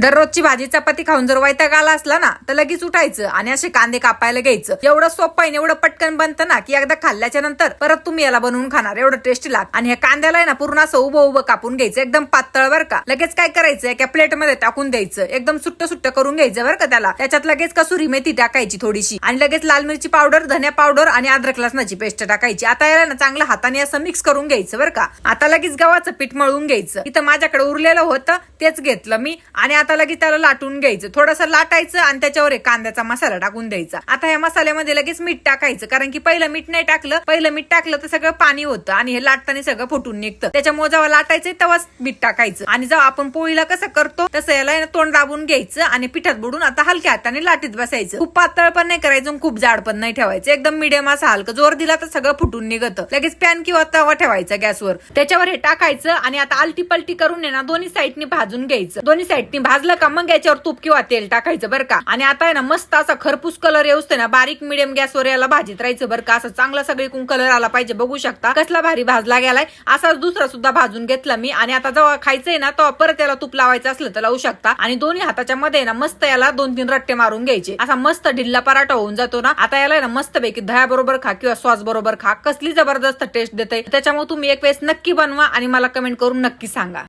दररोजची भाजी चपाती खाऊन जर वैताग आला असला ना तर लगेच उठायचं आणि असे कांदे कापायला घ्यायचं. एवढं सोपं आहे एवढं पटकन बनतं ना की एकदा खाल्ल्याच्या नंतर परत तुम्ही याला बनवून खाणार. एवढं टेस्टी लाग आणि ह्या कांद्याला आहे ना पूर्ण असं उभं उभं कापून घ्यायचं. एकदम पातळ बर का. लगेच काय करायचं? एका प्लेटमध्ये टाकून द्यायचं. एकदम सुट्ट सुट्ट करून घ्यायचं बरं का त्याला. त्याच्यात लगेच कसुरी मेथी टाकायची थोडीशी. आणि लगेच लाल मिरची पावडर धन्या पावडर आणि अद्रक लसणाची पेस्ट टाकायची. आता याला ना चांगलं हाताने असं मिक्स करून घ्यायचं बरं का. आता लगेच गव्हाचं पीठ मळून घ्यायचं. इथं माझ्याकडे उरलेलं होतं तेच घेतलं मी. आणि आता लगेच त्याला लाटून घ्यायचं. थोडंसं लाटायचं आणि त्याच्यावर एक कांद्याचा मसाला टाकून द्यायचा. आता या मसाल्यामध्ये लगेच मीठ टाकायचं. कारण की पहिलं मीठ नाही टाकलं पहिलं मीठ टाकलं तर सगळं पाणी होतं आणि हे लाटताना सगळं फुटून निघतं. त्याच्यामुळे जेव्हा लाटायचं तेव्हाच मीठ टाकायचं. आणि जेव्हा आपण पोळीला कसं करतो तसं याला तोंड दाबून घ्यायचं आणि पिठात बुडून आता हलक्या हाताने लाटीत बसायचं. खूप पातळ पण नाही करायचं खूप जाड पण नाही ठेवायचं. एकदम मिडियम असा हलकं. जोर दिला तर सगळं फुटून निघतं. लगेच पॅन किंवा तवा ठेवायचा गॅसवर. त्याच्यावर हे टाकायचं आणि आता आलटी पलटी करून ना दोन्ही साईडनी भाजून घ्यायचं. दोन्ही साईडनी भाजलं का मग याच्यावर तूप किंवा तेल टाकायचं बरं का? आणि आता आहे ना मस्त असा खरपूस कलर येऊस ना बारीक मिडियम गॅसवर याला भाजीत राहायचं बरं का? असं चांगला सगळीकडून कलर आला पाहिजे बघू शकता. कसला भारी भाजला गेलाय? असाच दुसरा सुद्धा भाजून घेतला मी. आणि आता जेव्हा खायचंय ना तेव्हा परत याला तूप लावायचं असलं तर लावू शकता. आणि दोन्ही हाताच्या मध्ये ना मस्त याला दोन तीन रट्टे मारून घ्यायचे. असा मस्त ढिल्ला पराठा होऊन जातो ना. आता याला आहे ना मस्त पैकी दह्या बरोबर खा किंवा सॉस बरोबर खा. कसली जबरदस्त टेस्ट देते त्याच्यामुळे तुम्ही एक वेळेस नक्की बनवा आणि मला कमेंट करून नक्की सांगा.